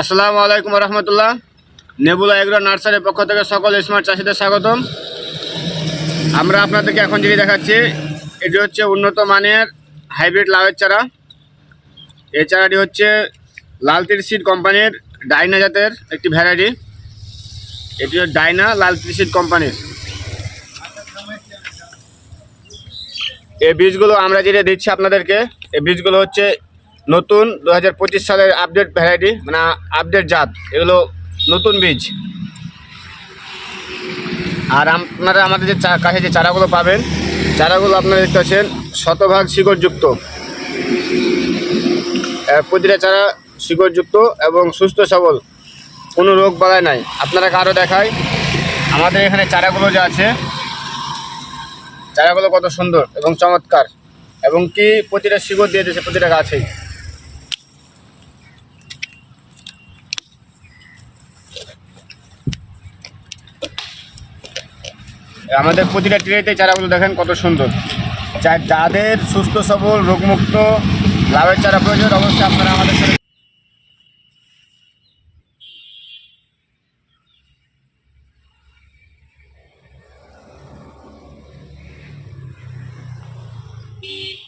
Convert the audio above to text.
আসসালামু আলাইকুম রহমতুল্লাহ। Nebula agro নার্সারির পক্ষ থেকে সকল স্মার্ট চাষিদের স্বাগতম। আমরা আপনাদেরকে এখন যেটি দেখাচ্ছি, এটি হচ্ছে উন্নত মানের হাইব্রিড লাউয়ের চারা। এই চারাটি হচ্ছে লাল সিড কোম্পানির ডাইনা জাতের একটি ভ্যারাইটি এটি হচ্ছে ডাইনা লাল সিড কোম্পানির এই বীজগুলো আমরা যেটা দিচ্ছি আপনাদেরকে, এই বীজগুলো হচ্ছে নতুন দু হাজার পঁচিশ সালের আপডেট ভ্যারাইটি মানে আপডেট জাত, এগুলো নতুন বীজ। আর আপনারা আমাদের যে কাছে যে চারাগুলো পাবেন, চারাগুলো আপনারা দেখতে পাচ্ছেন, শতভাগ শিকড়যুক্ত। প্রতিটা চারা শিকড়যুক্ত এবং সুস্থ সবল, কোনো রোগ বালাই নাই। আপনারা আরও দেখায় আমাদের এখানে চারাগুলো যে আছে, চারাগুলো কত সুন্দর এবং চমৎকার, এবং কি প্রতিটা শিকড় দিয়ে দিয়েছে প্রতিটা গাছেই। আমাদের প্রতিটা ট্রেতে চারাগুলো দেখেন কত সুন্দর যাদের সুস্থ, সবল, রোগমুক্ত, লাভের চারা প্রয়োজন, অবশ্যই আপনারা আমাদের সাথে Beep.